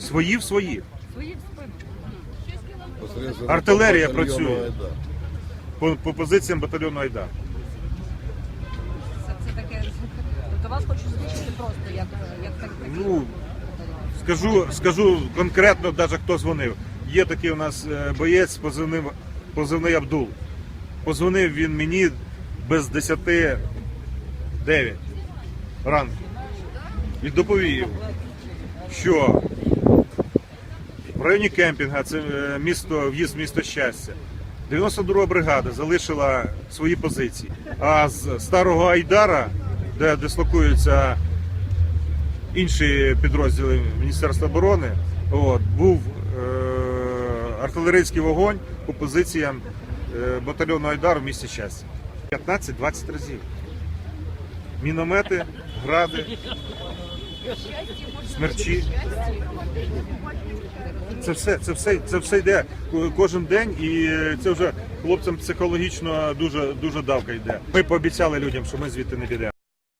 Свої в свої. Свої в спину. Артилерія працює. По, по позиціям батальйону Айдар. Це, це таке. Тобто вас хочуть знищити просто як, як так. Ну, Скажу, скажу конкретно, навіть хто дзвонив. Є такий у нас е, боєць, позивний, позивний Абдул. Позвонив він мені без 10 9 ранку. І доповів, що в районі кемпінга, це е, місто, в'їзд в місто щастя. 92 бригада залишила свої позиції. А з старого Айдара, де дислокуються інші підрозділи Міністерства оборони, от, був е, артилерійський вогонь по позиціям е, батальйону Айдар в місті щастя. 15-20 разів. Міномети, гради, смерчі. Це все, це все, це все йде кожен день, і це вже хлопцям психологічно дуже дуже давка йде. Ми пообіцяли людям, що ми звідти не підемо.